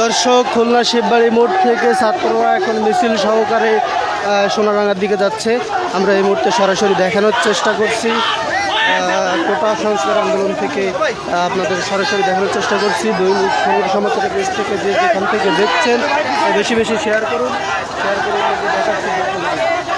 দর্শক, খুলনা শিববাড়ি মোড় থেকে ছাত্ররা এখন মিছিল সহকারে সোনারাঙ্গার দিকে যাচ্ছে। আমরা এই মুহূর্তে সরাসরি দেখানোর চেষ্টা করছি। কোটা সংস্কার আন্দোলন থেকে আপনাদের সরাসরি দেখানোর চেষ্টা করছি। দৈনিক খবর পেজ থেকে যে যেখান থেকে দেখছেন বেশি বেশি শেয়ার করুন। শেয়ার করে অন্যকে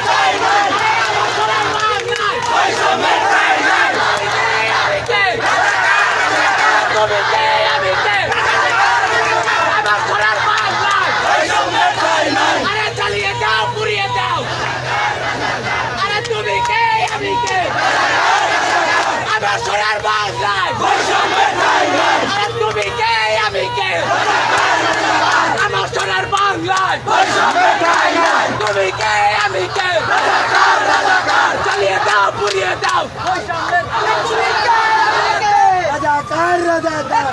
তুমি কে আমি কে চালিয়ে দাও পুড়িয়ে দাও আরে তুমি কে আমি কে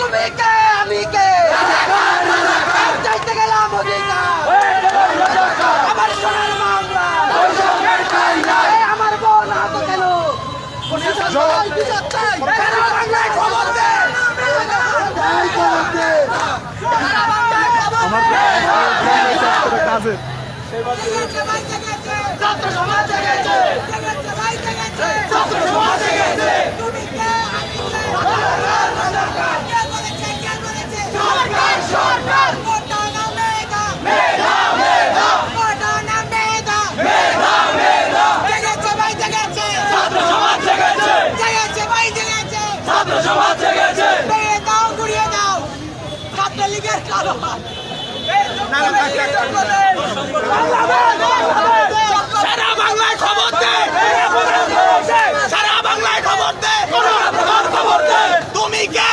তুমি কে আমি কে চাইতে গেলাম অধিকার আমার সোনার বাংলা এই আমার বোন আহত কেন জয় বিচার চাই বাংলায় খবর দে খবর দে সমাজ জেগেছে ছাত্র সমাজ জেগেছে। দাও গুড়িয়ে দাও। ছাত্র কালো হাত সারা বাংলায় খবর দেয় খবর দেয় তুমি কে?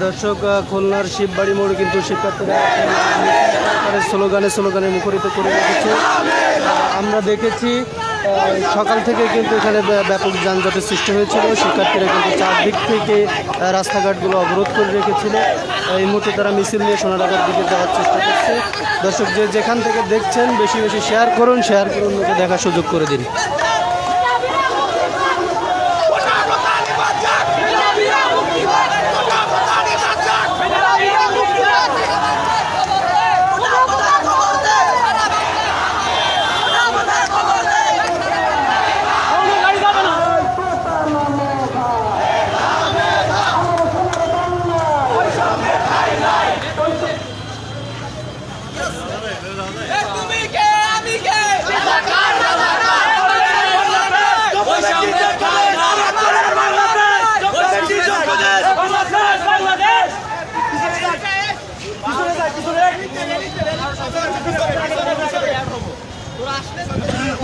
দর্শক খুলনার শিববাড়ি মোড় কিন্তু শিক্ষার্থীরা স্লোগানে স্লোগানে মুখরিত করে রেখেছে। আমরা দেখেছি সকাল থেকে কিন্তু এখানে ব্য- ব্যাপক যানজটের সৃষ্টি হয়েছিল। শিক্ষার্থীরা কিন্তু চারদিক থেকে রাস্তাঘাটগুলো অবরোধ করে রেখেছিল। এই মুহূর্তে তারা মিছিল নিয়ে সোনারাগার দিকে যাওয়ার চেষ্টা করছে। দর্শক, যে যেখান থেকে দেখছেন, বেশি বেশি শেয়ার করুন শেয়ার করুন দেখার সুযোগ করে দিন।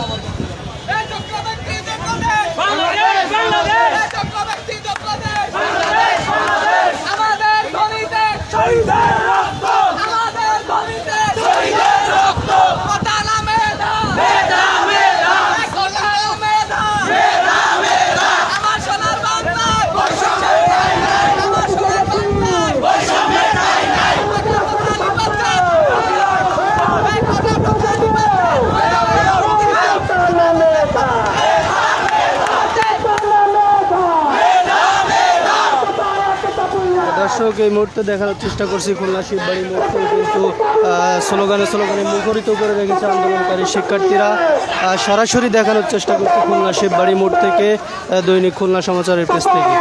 আমাদের মুহূর্তে দেখার চেষ্টা করছি খুলনা শিববাড়ি মুহূর্তে, কিন্তু স্লোগানে স্লোগানে মুখরিত করে রেখেছে আন্দোলনকারী শিক্ষার্থীরা। সরাসরি দেখানোর চেষ্টা করছে খুলনা শিববাড়ি মোড় থেকে দৈনিক খুলনা সমাচারের পেজ থেকে।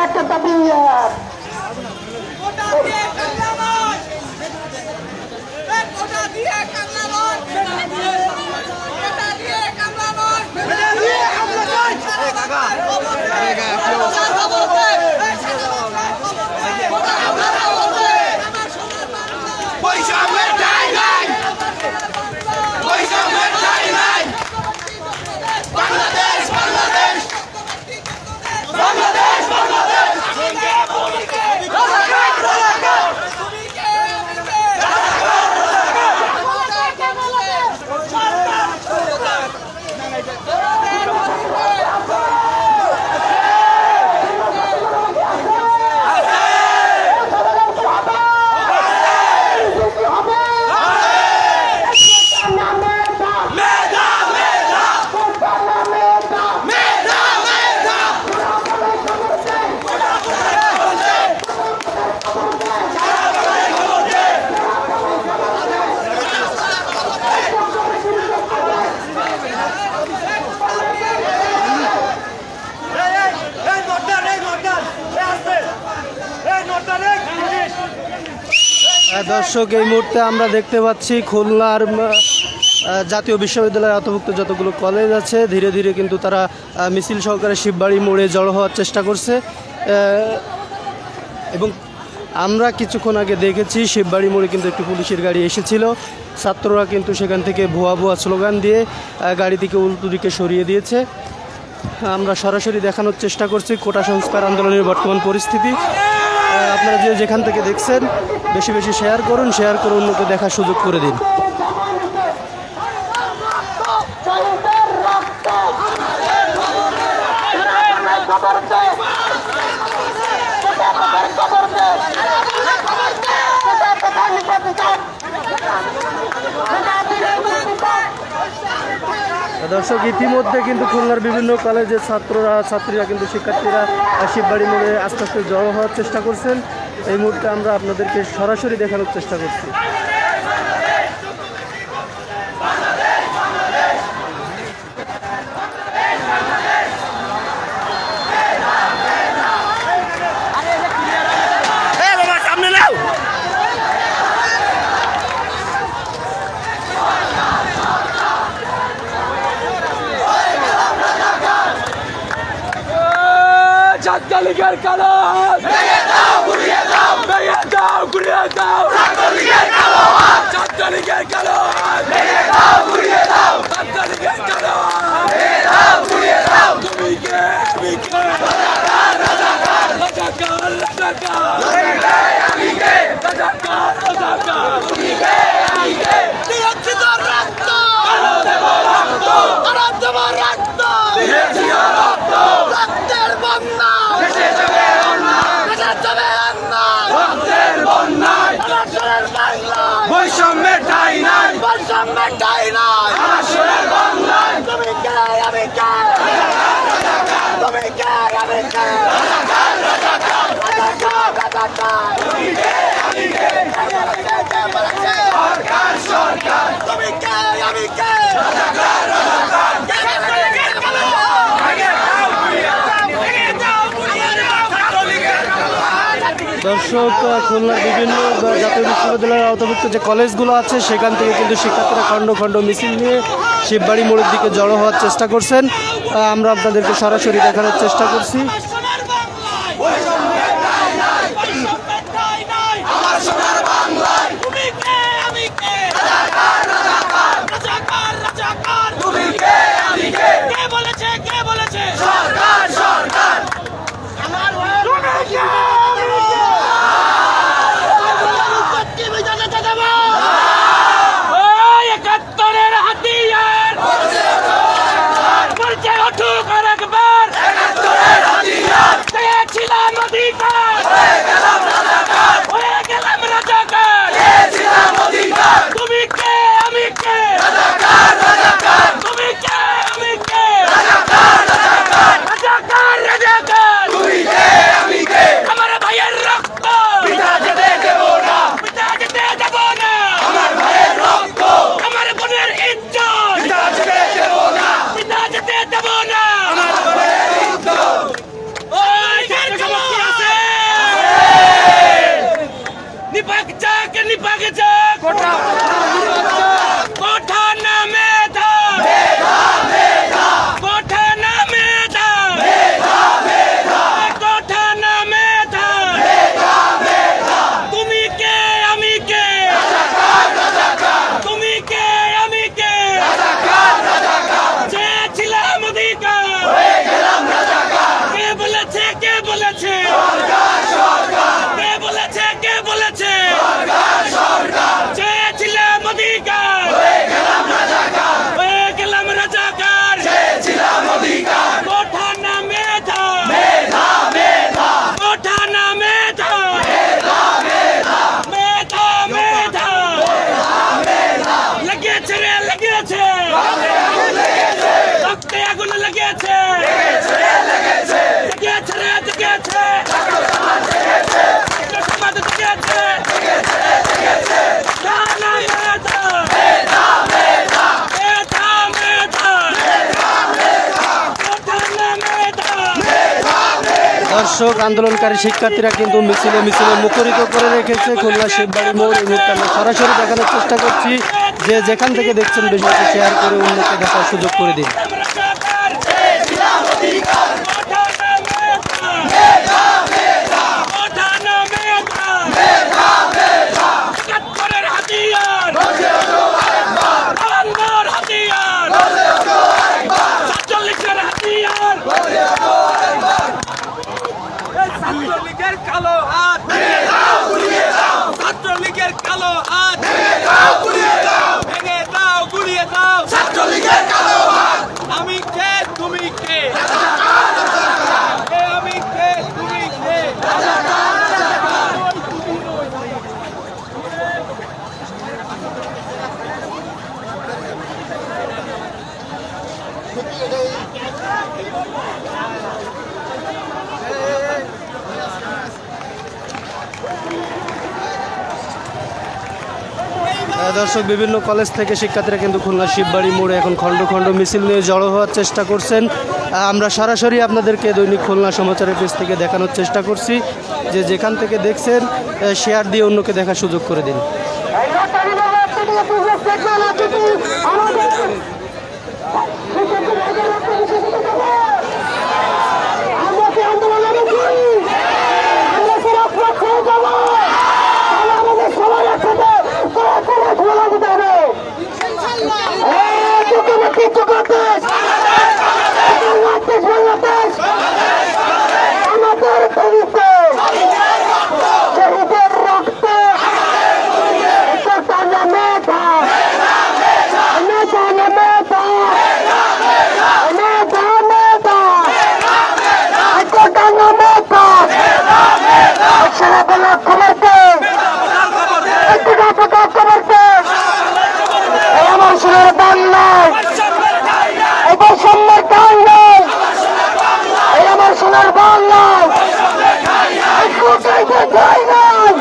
দর্শক এই মুহূর্তে আমরা দেখতে পাচ্ছি খুলনার জাতীয় বিশ্ববিদ্যালয়ের অন্তর্ভুক্ত যতগুলো কলেজ আছে ধীরে ধীরে কিন্তু তারা মিছিল সহকারে শিববাড়ি মোড়ে জড়ো হওয়ার চেষ্টা করছে। এবং আমরা কিছুক্ষণ আগে দেখেছি শিববাড়ি মোড়ে কিন্তু একটি পুলিশের গাড়ি এসেছিল। ছাত্ররা কিন্তু সেখান থেকে ভুয়া ভুয়া স্লোগান দিয়ে আহ, গাড়িটিকে উল্টো দিকে সরিয়ে দিয়েছে। আমরা সরাসরি দেখানোর চেষ্টা করছি কোটা সংস্কার আন্দোলনের বর্তমান পরিস্থিতি। আপনারা যে যেখান থেকে দেখছেন, বেশি বেশি শেয়ার করুন শেয়ার করে অন্যকে দেখার সুযোগ করে দিন। দর্শক, ইতিমধ্যে কিন্তু খুলনার বিভিন্ন কলেজের ছাত্ররা, ছাত্রীরা কিন্তু শিক্ষার্থীরা শিববাড়ি মোড়ে আস্তে আস্তে জড়ো হওয়ার চেষ্টা করছেন। এই মুহূর্তে আমরা আপনাদেরকে সরাসরি দেখানোর চেষ্টা করছি। ছাত্রলীগের কালো ভেঙে দাও গুড়িয়ে দাও ভেঙে দাও গুড়িয়ে দাও ছাত্রলীগের কালো ছাত্রলীগের কালো ভেঙে দাও গুড়িয়ে দাও ছাত্রলীগের কালো ভেঙে দাও গুড়িয়ে দাও তুমি কে আমি কে রাজাকার রাজাকার রাজাকার রাজাকার তুমি কে আমি কে রাজাকার রাজাকার তুমি কে আমি কে দিয়েছি তো রক্ত আরও দেব রক্ত আরও দেব রক্ত দিয়েছি রক্ত রক্তের বন্যা ভেসে যাবে অন্যা ভেসে যাবে অন্যা রক্তের বন্যায় আমার সোনার বাংলা বৈষম্যের ঠাই নাই বৈষম্যের ঠাই নাই আমার সোনার বাংলায় তুমি কে আমি কে তুমি কে আমি কে রাজাকার রাজাকার রাজাকার রাজাকার তুমি কে আমি কে সরকার সরকার তুমি কে আমি কে রাজাকার রাজাকার কে বলে কে বলে ভেঙে দাও গুড়িয়ে দাও ভেঙে দাও গুড়িয়ে দাও ছাত্রলীগের দর্শক খুলনার বিভিন্ন জাতীয় বিশ্ববিদ্যালয়ের আওতাভুক্ত যে কলেজগুলো আছে, সেখান থেকে কিন্তু শিক্ষার্থীরা খণ্ড খণ্ড মিছিল নিয়ে শিববাড়ি মোড়ের দিকে জড়ো হওয়ার চেষ্টা করছেন। আমরা আপনাদেরকে সরাসরি দেখানোর চেষ্টা করছি। দর্শক, আন্দোলনকারী শিক্ষার্থীরা কিন্তু মিছিলে মিছিলে মুখরিত করে রেখেছে। খুলনা শিববাড়ি মোড় এই মুহূর্তে সরাসরি দেখানোর চেষ্টা করছি। যে যেখান থেকে দেখছেন বিষয়টি শেয়ার করে অন্যকে দেখার সুযোগ করে দিন ছাত্রলীগের কালো হাত ছাত্রলীগের কালো হাত ভেঙে দাও গুড়িয়ে দাও ছাত্রলীগের কালো হাত আমি কে তুমি কে এ আমি কে তুমি কে আহ, দর্শক, বিভিন্ন কলেজ থেকে শিক্ষার্থীরা কিন্তু খুলনা শিববাড়ি মোড়ে এখন খণ্ড খণ্ড মিছিল নিয়ে জড়ো হওয়ার চেষ্টা করছেন। আমরা সরাসরি আপনাদেরকে দৈনিক খুলনা সমাচারের পেজ থেকে দেখানোর চেষ্টা করছি। যে যেখান থেকে দেখছেন শেয়ার দিয়ে অন্যকে দেখার সুযোগ করে দিন। Muito importante! ঠাই নাই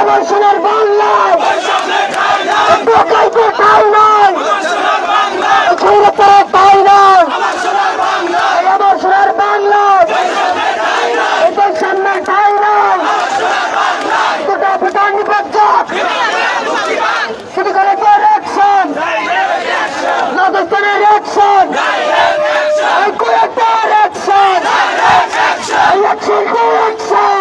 আমার সোনার বাংলায় এই নাই এই ছেড়ে পড়ে ঠাই নাই এই আমার সোনার বাংলায় এই বৈষম্যের ঠাই নাই গোটা ভুটান নিপজ্জাত শুধু করে অ্যাকশন নগরস্থানের অ্যাকশন এই কুয়েটার অ্যাকশন এই অ্যাকশন কো অ্যাকশন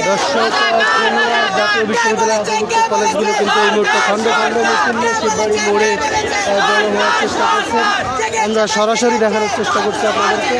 দর্শক আহ, খুলনা জাতীয় বিশ্ববিদ্যালয় অন্তর্ভুক্ত কলেজগুলো কিন্তু এই মুহূর্তে খণ্ড খণ্ড মিছিল নিয়ে শিববাড়ি মোড়ে জড়ো হওয়ার চেষ্টা করছেন। আমরা সরাসরি দেখানোর চেষ্টা করছি আপনাদেরকে।